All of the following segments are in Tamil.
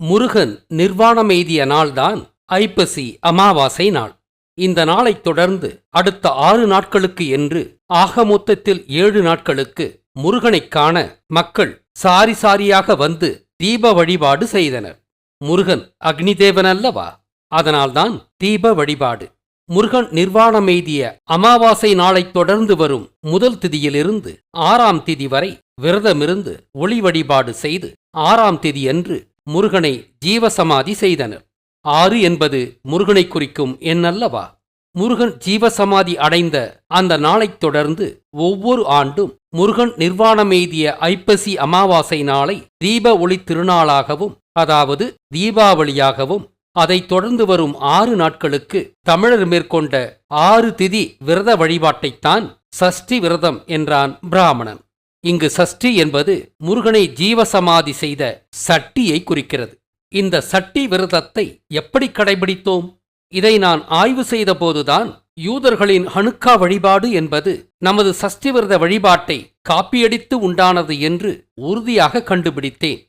முருகன் நிர்வாணமெய்திய நாள்தான் ஐப்பசி அமாவாசை நாள். இந்த நாளைத் தொடர்ந்து அடுத்த ஆறு நாட்களுக்கு என்று ஆக மொத்தத்தில் ஏழு நாட்களுக்கு முருகனைக் காண மக்கள் சாரி சாரியாக வந்து தீப வழிபாடு செய்தனர். முருகன் அக்னிதேவன் அல்லவா அதனால்தான் தீப வழிபாடு. முருகன் நிர்வாணமெய்திய அமாவாசை நாளைத் தொடர்ந்து வரும் முதல் திதியிலிருந்து ஆறாம் திதி வரை விரதமிருந்து ஒளி வழிபாடு செய்து ஆறாம் திதியன்று முருகனை ஜீவசமாதி செய்தனர். ஆறு என்பது முருகனை குறிக்கும் என்னல்லவா முருகன் ஜீவசமாதி அடைந்த அந்த நாளைத் தொடர்ந்து ஒவ்வொரு ஆண்டும் முருகன் நிர்வாணமெய்திய ஐப்பசி அமாவாசை நாளை தீப ஒளி திருநாளாகவும் அதாவது தீபாவளியாகவும் அதைத் தொடர்ந்து வரும் ஆறு நாட்களுக்கு தமிழர் மேற்கொண்ட ஆறு திதி விரத வழிபாட்டைத்தான் சஷ்டி விரதம் என்றான் பிராமணன். இங்கு சஷ்டி என்பது முருகனை ஜீவசமாதி செய்த சட்டியை குறிக்கிறது. இந்த சட்டி விரதத்தை எப்படி கடைபிடித்தோம்? இதை நான் ஆய்வு செய்தபோதுதான் யூதர்களின் ஹனுக்கா வழிபாடு என்பது நமது சஷ்டி விரத வழிபாட்டை காப்பியடித்து உண்டானது என்று உறுதியாக கண்டுபிடித்தேன்.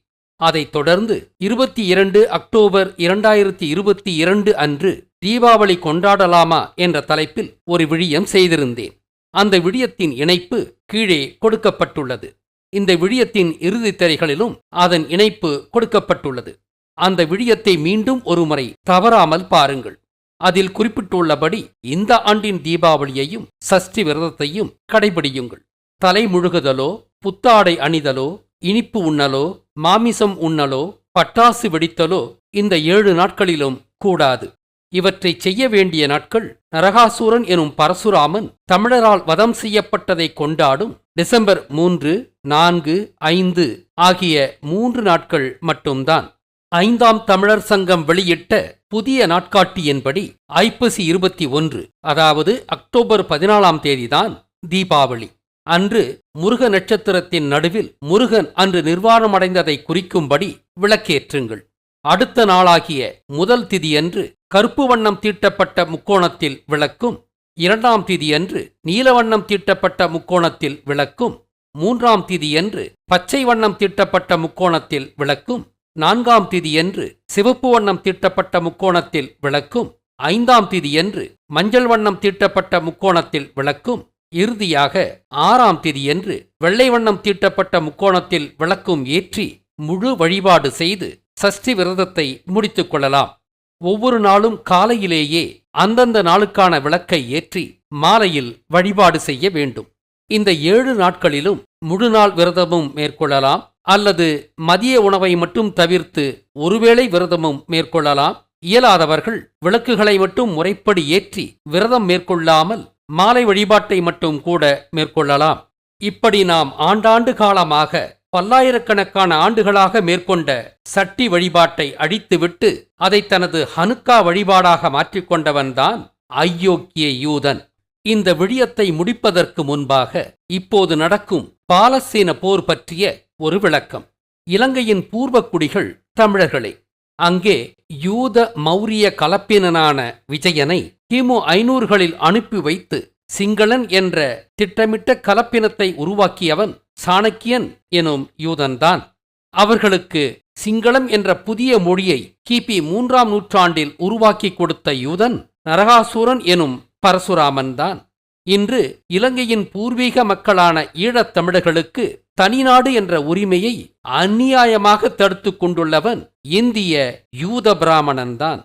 அதைத் தொடர்ந்து இருபத்தி இரண்டு அக்டோபர் இரண்டாயிரத்தி இருபத்தி இரண்டு அன்று தீபாவளி கொண்டாடலாமா என்ற தலைப்பில் ஒரு விழியம் செய்திருந்தேன். அந்த விழியத்தின் இணைப்பு கீழே கொடுக்கப்பட்டுள்ளது. இந்த விழியத்தின் இறுதித் திரைகளிலும் அதன் இணைப்பு கொடுக்கப்பட்டுள்ளது. அந்த விழியத்தை மீண்டும் ஒருமுறை தவறாமல் பாருங்கள். அதில் குறிப்பிட்டுள்ளபடி இந்த ஆண்டின் தீபாவளியையும் சஷ்டி விரதத்தையும் கடைபிடியுங்கள். தலை முழுகுதலோ புத்தாடை அணிதலோ இனிப்பு உண்ணலோ மாமிசம் உண்ணலோ பட்டாசு வெடித்தலோ இந்த ஏழு நாட்களிலும் கூடாது. இவற்றை செய்ய வேண்டிய நாட்கள் நரகாசூரன் எனும் பரசுராமன் தமிழரால் வதம் செய்யப்பட்டதை கொண்டாடும் டிசம்பர் மூன்று நான்கு ஐந்து ஆகிய மூன்று நாட்கள் மட்டும்தான். ஐந்தாம் தமிழர் சங்கம் வெளியிட்ட புதிய நாட்காட்டியின்படி ஐப்பசி இருபத்தி ஒன்று அதாவது அக்டோபர் பதினாலாம் தேதிதான் தீபாவளி. அன்று முருக நட்சத்திரத்தின் நடுவில் முருகன் அன்று நிர்வாணமடைந்ததை குறிக்கும்படி விளக்கேற்றுங்கள். அடுத்த நாளாகிய முதல் திதியன்று கருப்பு வண்ணம் தீட்டப்பட்ட முக்கோணத்தில் விளக்கும். இரண்டாம் திதியன்று நீல வண்ணம் தீட்டப்பட்ட முக்கோணத்தில் விளக்கும். மூன்றாம் திதியன்று பச்சை வண்ணம் தீட்டப்பட்ட முக்கோணத்தில் விளக்கும். நான்காம் திதியன்று சிவப்பு வண்ணம் தீட்டப்பட்ட முக்கோணத்தில் விளக்கும். ஐந்தாம் திதியன்று மஞ்சள் வண்ணம் தீட்டப்பட்ட முக்கோணத்தில் விளக்கும். இறுதியாக ஆறாம் திதியன்று வெள்ளை வண்ணம் தீட்டப்பட்ட முக்கோணத்தில் விளக்கும் ஏற்றி முழு வழிபாடு செய்து சஷ்டி விரதத்தை முடித்துக் கொள்ளலாம். ஒவ்வொரு நாளும் காலையிலேயே அந்தந்த நாளுக்கான விளக்கை ஏற்றி மாலையில் வழிபாடு செய்ய வேண்டும். இந்த ஏழு நாட்களிலும் முழு நாள் விரதமும் மேற்கொள்ளலாம். அல்லது மதிய உணவை மட்டும் தவிர்த்து ஒருவேளை விரதமும் மேற்கொள்ளலாம். இயலாதவர்கள் விளக்குகளை மட்டும் முறைப்படி ஏற்றி விரதம் மேற்கொள்ளாமல் மாலை வழிபாட்டை மட்டும் கூட மேற்கொள்ளலாம். இப்படி நாம் ஆண்டாண்டு காலமாக பல்லாயிரக்கணக்கான ஆண்டுகளாக மேற்கொண்ட சட்டி வழிபாட்டை அழித்துவிட்டு அதை தனது ஹனுக்கா வழிபாடாக மாற்றிக்கொண்டவன்தான் ஐயோக்கிய யூதன். இந்த விழியத்தை முடிப்பதற்கு முன்பாக இப்போது நடக்கும் பாலஸ்தீன போர் பற்றிய ஒரு விளக்கம். இலங்கையின் பூர்வக்குடிகள் தமிழர்களே அங்கே யூத மௌரிய கலப்பினனான விஜயனை கிமு ஐநூறுகளில் அனுப்பி வைத்து சிங்களன் என்ற திட்டமிட்ட கலப்பினத்தை உருவாக்கியவன் சாணக்கியன் எனும் யூதன்தான். அவர்களுக்கு சிங்களம் என்ற புதிய மொழியை கிபி மூன்றாம் நூற்றாண்டில் உருவாக்கி கொடுத்த யூதன் நரகாசூரன் எனும் பரசுராமன்தான். இன்று இலங்கையின் பூர்வீக மக்களான ஈழத் தமிழர்களுக்கு தனிநாடு என்ற உரிமையை அந்நியாயமாக தடுத்து கொண்டுள்ளவன் இந்திய யூத பிராமணன்தான்.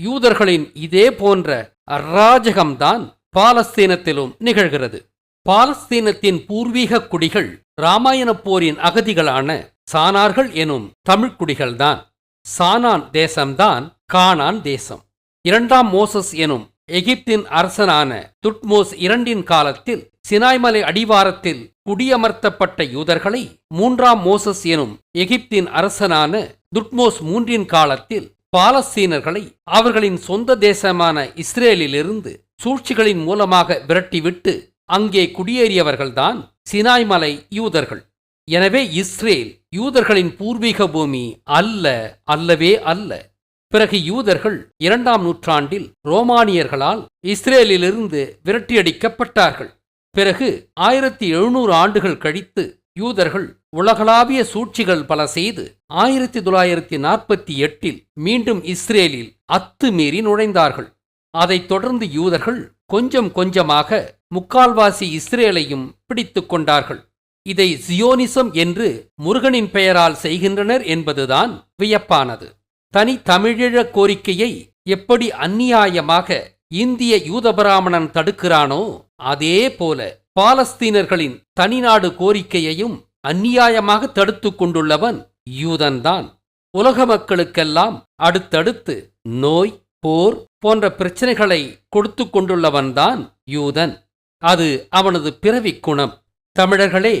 யூதர்களின் இதே போன்ற அராஜகம்தான் பாலஸ்தீனத்திலும் நிகழ்கிறது. பாலஸ்தீனத்தின் பூர்வீக குடிகள் இராமாயணப் போரின் அகதிகளான சானார்கள் எனும் தமிழ்க் குடிகள்தான். சானான் தேசம்தான் கானான் தேசம். இரண்டாம் மோசஸ் எனும் எகிப்தின் அரசனான துட்மோஸ் இரண்டின் காலத்தில் சினாய்மலை அடிவாரத்தில் குடியமர்த்தப்பட்ட யூதர்களை மூன்றாம் மோசஸ் எனும் எகிப்தின் அரசனான துட்மோஸ் மூன்றின் காலத்தில் பாலஸ்தீனர்களை அவர்களின் சொந்த தேசமான இஸ்ரேலிலிருந்து சூழ்ச்சிகளின் மூலமாக விரட்டிவிட்டு அங்கே குடியேறியவர்கள்தான் சினாய்மலை யூதர்கள். எனவே இஸ்ரேல் யூதர்களின் பூர்வீக பூமி அல்ல அல்லவே அல்ல. பிறகு யூதர்கள் இரண்டாம் நூற்றாண்டில் ரோமானியர்களால் இஸ்ரேலிலிருந்து விரட்டியடிக்கப்பட்டார்கள். பிறகு ஆயிரத்தி எழுநூறு ஆண்டுகள் கழித்து யூதர்கள் உலகளாவிய சூழ்ச்சிகள் பல செய்து ஆயிரத்தி தொள்ளாயிரத்தி நாற்பத்தி எட்டில் மீண்டும் இஸ்ரேலில் அத்துமீறி நுழைந்தார்கள். அதைத் தொடர்ந்து யூதர்கள் கொஞ்சம் கொஞ்சமாக முக்கால்வாசி இஸ்ரேலையும் பிடித்து கொண்டார்கள். இதை ஜியோனிசம் என்று முருகனின் பெயரால் செய்கின்றனர் என்பதுதான் வியப்பானது. தனி தமிழீழ கோரிக்கையை எப்படி அந்நியாயமாக இந்திய யூதபிராமணன் தடுக்கிறானோ அதே போல பாலஸ்தீனர்களின் தனிநாடு கோரிக்கையையும் அந்நியாயமாக தடுத்து கொண்டுள்ளவன் யூதன்தான். உலக மக்களுக்கெல்லாம் அடுத்தடுத்து நோய் போர் போன்ற பிரச்சனைகளை கொடுத்து கொண்டுள்ளவன்தான் யூதன். அது அவனது பிறவி குணம். தமிழர்களே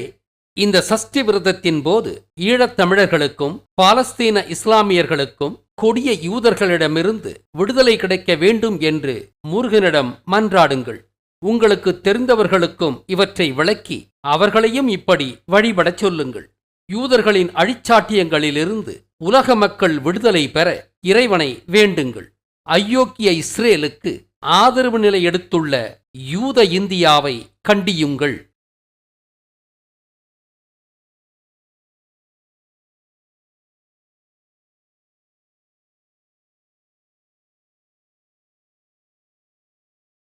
இந்த சஷ்டி விரதத்தின் போது ஈழத் தமிழர்களுக்கும் பாலஸ்தீன இஸ்லாமியர்களுக்கும் கொடிய யூதர்களிடமிருந்து விடுதலை கிடைக்க வேண்டும் என்று முருகனிடம் மன்றாடுங்கள். உங்களுக்கு தெரிந்தவர்களுக்கும் இவற்றை விளக்கி அவர்களையும் இப்படி வழிபடச் சொல்லுங்கள். யூதர்களின் அழிச்சாட்டியங்களிலிருந்து உலக மக்கள் விடுதலை பெற இறைவனை வேண்டுங்கள். ஐயோக்கிய இஸ்ரேலுக்கு ஆதரவு நிலை எடுத்துள்ள யூத இந்தியாவை கண்டியுங்கள்.